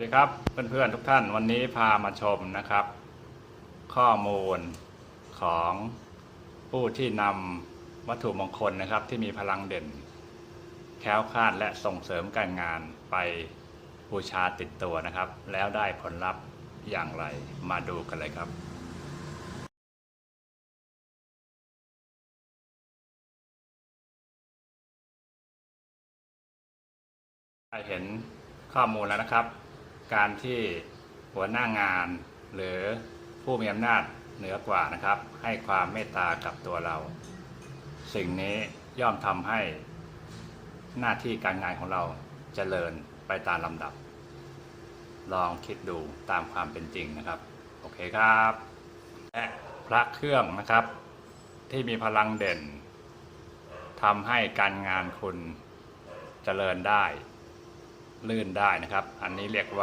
สวัสดีครับเพื่อนๆทุกท่านวันนี้พามาชมนะครับ ข้อมูลของผู้ที่นำวัตถุมงคลนะครับ ที่มีพลังเด่น แคล้วคลาดและส่งเสริมการงานไปบูชาติดตัวนะครับ แล้วได้ผลลัพธ์อย่างไรมาดูกันเลยครับได้เห็นข้อมูลแล้วนะครับ การที่หัวหน้างาน หรือผู้มีอำนาจเหนือกว่านะครับ ให้ความเมตตากับตัวเรา สิ่งนี้ย่อมทำให้หน้าที่การงานของเราเจริญไปตามลำดับ ลองคิดดูตามความเป็นจริงนะครับ โอเคครับ และพระเครื่องนะครับ ที่มีพลังเด่นทำให้การงานคุณเจริญได้ ลื่นได้นะครับ อันนี้เรียกว่า